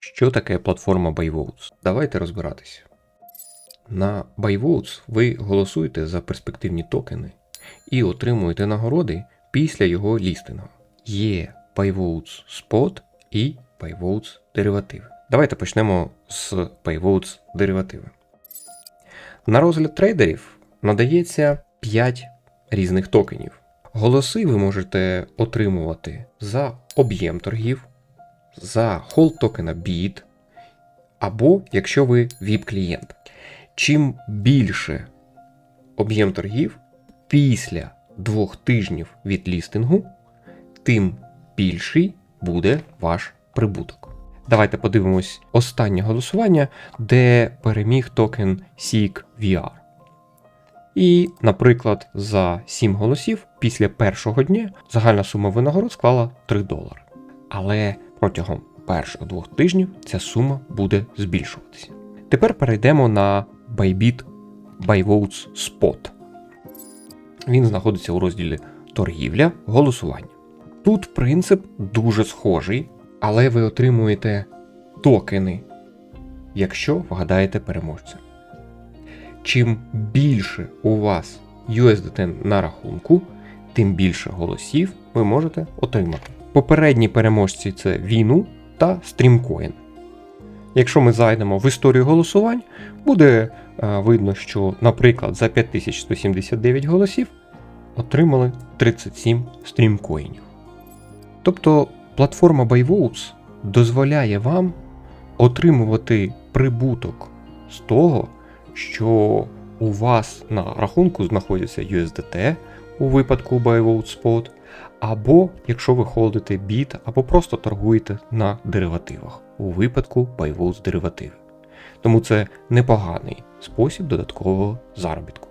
Що таке платформа BuyVotes? Давайте розбиратися. На BuyVotes ви голосуєте за перспективні токени і отримуєте нагороди після його лістингу. Є BuyVotes Spot і BuyVotes деривативи. Давайте почнемо з BuyVotes деривативи. На розгляд трейдерів надається 5 різних токенів. Голоси ви можете отримувати за об'єм торгів, за холд токена BIT, або якщо ви VIP-клієнт. Чим більше об'єм торгів після двох тижнів від лістингу, тим більший буде ваш прибуток. Давайте подивимось останнє голосування, де переміг токен SIG VR. І, наприклад, за 7 голосів після першого дня загальна сума винагород склала 3 долари. Але протягом перших двох тижнів ця сума буде збільшуватися. Тепер перейдемо на Bybit BuyVotes Spot. Він знаходиться у розділі торгівля, голосування. Тут принцип дуже схожий, але ви отримуєте токени, якщо вгадаєте переможця. Чим більше у вас USDT на рахунку, тим більше голосів ви можете отримати. Попередні переможці це Віну та Streamcoin. Якщо ми зайдемо в історію голосувань, буде е, видно, що, наприклад, за 5179 голосів отримали 37 стрімкоїнів. Тобто платформа BuyVotes дозволяє вам отримувати прибуток з того, що у вас на рахунку знаходиться USDT у випадку BuyVote Spot, або якщо ви холдите біт, або просто торгуєте на деривативах у випадку BuyVote деривативи. Тому це непоганий спосіб додаткового заробітку.